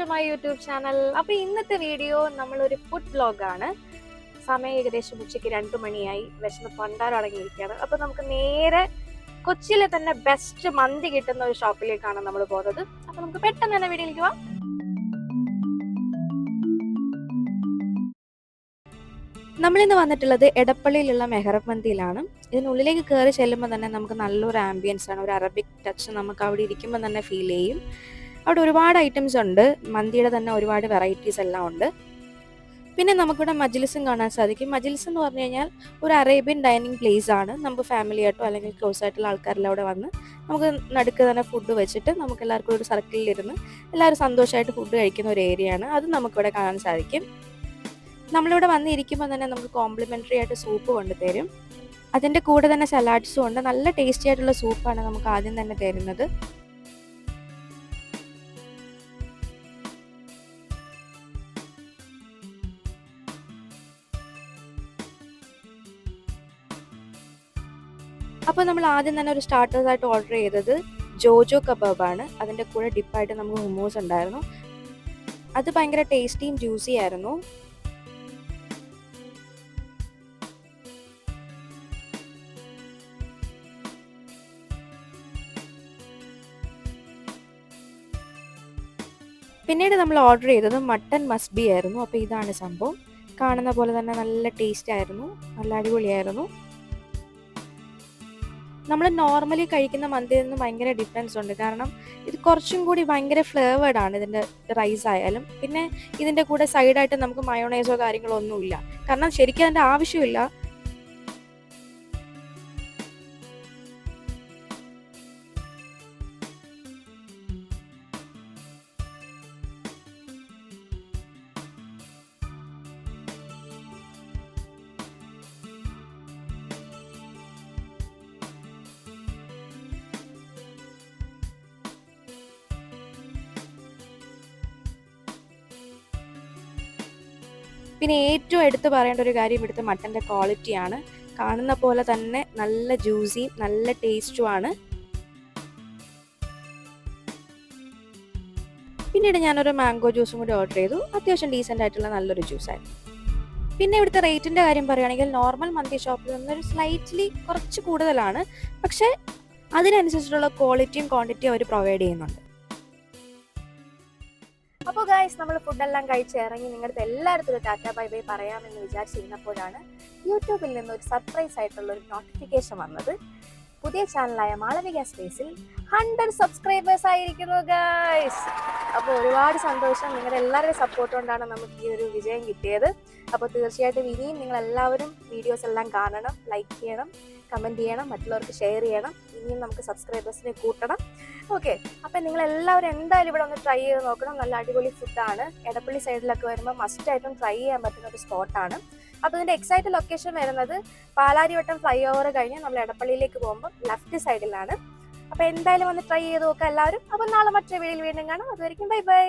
To my YouTube channel അപ്പോൾ ഇന്നത്തെ video നമ്മളൊരു ഫുഡ് വ്ലോഗാണ് സമയം ഏകദേശം ഉച്ചയ്ക്ക് രണ്ട് മണിയായി. വിശന്ന് പണ്ടാരടങ്ങിയിരിക്കുകയാണ് അപ്പോൾ നമുക്ക് നേരെ കൊച്ചിയിലെ തന്നെ ബെസ്റ്റ് മന്തി കിട്ടുന്ന ഒരു ഷോപ്പിലേക്കാണ് നമ്മൾ പോകുന്നത്. അപ്പോൾ നമുക്ക് പെട്ടെന്ന് തന്നെ വീഡിയോയിലേക്ക് പോവാം. നമ്മളിന്ന് വന്നിട്ടുള്ളത് എടപ്പള്ളിയിലുള്ള മെഹറബ് മന്തിയിലാണ്. ഇതിനുള്ളിലേക്ക് കയറി ചെല്ലുമ്പോൾ തന്നെ നമുക്ക് നല്ലൊരു ആംബിയൻസ് ആണ്. ഒരു അറബിക് ടച്ച് നമുക്ക് അവിടെ ഇരിക്കുമ്പോൾ തന്നെ ഫീൽ ചെയ്യും. അവിടെ ഒരുപാട് ഐറ്റംസ് ഉണ്ട്. മന്തിയുടെ തന്നെ ഒരുപാട് വെറൈറ്റീസ് എല്ലാം ഉണ്ട്. പിന്നെ നമുക്കിവിടെ മജ്ലിസും കാണാൻ സാധിക്കും. മജ്ലിസ് എന്ന് പറഞ്ഞു കഴിഞ്ഞാൽ ഒരു അറേബ്യൻ ഡൈനിങ് പ്ലേസ് ആണ്. നമുക്ക് ഫാമിലി ആയിട്ടോ അല്ലെങ്കിൽ ക്ലോസ് ആയിട്ടുള്ള ആൾക്കാരെല്ലാം അവിടെ വന്ന് നമുക്ക് നടുക്ക് തന്നെ ഫുഡ് വെച്ചിട്ട് നമുക്ക് എല്ലാവർക്കും ഒരു സർക്കിളിലിരുന്ന് എല്ലാവരും സന്തോഷമായിട്ട് ഫുഡ് കഴിക്കുന്ന ഒരു ഏരിയ ആണ്. അത് നമുക്കിവിടെ കാണാൻ സാധിക്കും. നമ്മളിവിടെ വന്നിരിക്കുമ്പോൾ തന്നെ നമുക്ക് കോംപ്ലിമെന്ററി ആയിട്ട് സൂപ്പ് കൊണ്ടുതരും അതിന്റെ കൂടെ തന്നെ സലാഡ്സും ഉണ്ട്. നല്ല ടേസ്റ്റി ആയിട്ടുള്ള സൂപ്പാണ് നമുക്ക് ആദ്യം തന്നെ തരുന്നത്. അപ്പോൾ നമ്മൾ ആദ്യം തന്നെ ഒരു സ്റ്റാർട്ടേഴ്സ് ആയിട്ട് ഓർഡർ ചെയ്തത് ജോജോ കബാബാണ് അതിന്റെ കൂടെ ഡിപ്പായിട്ട് നമുക്ക് ഹുമോസ് ഉണ്ടായിരുന്നു. അത് ഭയങ്കര ടേസ്റ്റിയും ജ്യൂസി ആയിരുന്നു. പിന്നീട് നമ്മൾ ഓർഡർ ചെയ്തത് മട്ടൻ മസ്ബി ആയിരുന്നു. അപ്പോൾ ഇതാണ് സംഭവം. കാണുന്ന പോലെ തന്നെ നല്ല ടേസ്റ്റ് ആയിരുന്നു. നല്ല അടിപൊളിയായിരുന്നു. നമ്മൾ നോർമലി കഴിക്കുന്ന മന്തിയിൽ നിന്ന് ഭയങ്കര ഡിഫറൻസ് ഉണ്ട്. കാരണം ഇത് കുറച്ചും കൂടി ഭയങ്കര ഫ്ലേവേഡ് ആണ് ഇതിന്റെ റൈസ് ആയാലും. പിന്നെ ഇതിന്റെ കൂടെ സൈഡായിട്ട് നമുക്ക് മയോണൈസോ കാര്യങ്ങളോ ഒന്നുമില്ല. കാരണം ശരിക്കും അതിന്റെ ആവശ്യമില്ല. പിന്നെ ഏറ്റവും എടുത്തു പറയേണ്ട ഒരു കാര്യം ഇവിടുത്തെ മട്ടന്റെ ക്വാളിറ്റിയാണ് കാണുന്ന പോലെ തന്നെ നല്ല ജ്യൂസി നല്ല ടേസ്റ്റുമാണ് പിന്നീട് ഞാനൊരു മാംഗോ ജ്യൂസും കൂടി ഓർഡർ ചെയ്തു. അത്യാവശ്യം ഡീസന്റ് ആയിട്ടുള്ള നല്ലൊരു ജ്യൂസായിരുന്നു പിന്നെ ഇവിടുത്തെ റേറ്റിന്റെ കാര്യം പറയുകയാണെങ്കിൽ നോർമൽ മന്തി ഷോപ്പിൽ നിന്നൊരു സ്ലൈറ്റ്ലി കുറച്ച് കൂടുതലാണ്. പക്ഷേ അതിനനുസരിച്ചിട്ടുള്ള ക്വാളിറ്റിയും ക്വാണ്ടിറ്റിയും അവർ പ്രൊവൈഡ് ചെയ്യുന്നുണ്ട്. അപ്പോൾ ഗായ്സ് നമ്മൾ ഫുഡെല്ലാം കഴിച്ച് ഇറങ്ങി നിങ്ങളുടെ എല്ലായിടത്തും ഒരു ടാറ്റ ബൈ ബൈ പറയാമെന്ന് വിചാരിച്ചിരുന്നപ്പോഴാണ് യൂട്യൂബിൽ നിന്ന് ഒരു സർപ്രൈസ് ആയിട്ടുള്ള ഒരു നോട്ടിഫിക്കേഷൻ വന്നത്. പുതിയ ചാനലായ മാളവിക സ്പേസിൽ ഹൺഡ്രഡ് സബ്സ്ക്രൈബേഴ്സ് ആയിരിക്കുന്നു ഗൈസ് അപ്പോൾ ഒരുപാട് സന്തോഷം. നിങ്ങളുടെ എല്ലാവരുടെയും സപ്പോർട്ട് കൊണ്ടാണ് നമുക്ക് ഈ ഒരു വിജയം കിട്ടിയത്. അപ്പോൾ തീർച്ചയായിട്ടും ഇനിയും നിങ്ങൾ എല്ലാവരും വീഡിയോസ് എല്ലാം കാണണം ലൈക്ക് ചെയ്യണം കമന്റ് ചെയ്യണം മറ്റുള്ളവർക്ക് ഷെയർ ചെയ്യണം. ഇനിയും നമുക്ക് സബ്സ്ക്രൈബേഴ്സിനെ കൂട്ടണം. ഓക്കെ അപ്പം നിങ്ങൾ എല്ലാവരും എന്തായാലും ഇവിടെ ഒന്ന് ട്രൈ ചെയ്ത് നോക്കണം. നല്ല അടിപൊളി ഫുഡാണ് എടപ്പള്ളി സൈഡിലൊക്കെ വരുമ്പോൾ മസ്റ്റായിട്ടും ട്രൈ ചെയ്യാൻ പറ്റുന്ന ഒരു സ്പോട്ടാണ് അപ്പോൾ ഇതിന്റെ എക്സാക്ട് ലൊക്കേഷൻ വരുന്നത് പാലാരിവട്ടം ഫ്ലൈ ഓവർ കഴിഞ്ഞ് നമ്മൾ എടപ്പള്ളിയിലേക്ക് പോകുമ്പോൾ ലെഫ്റ്റ് സൈഡിലാണ് അപ്പോൾ എന്തായാലും വന്ന് ട്രൈ ചെയ്ത് നോക്കാം എല്ലാവരും. അപ്പോൾ നാളെ മറ്റേ വീഡിയോയിൽ വീണ്ടും കാണാം. അതുവരെയും ബൈ ബൈ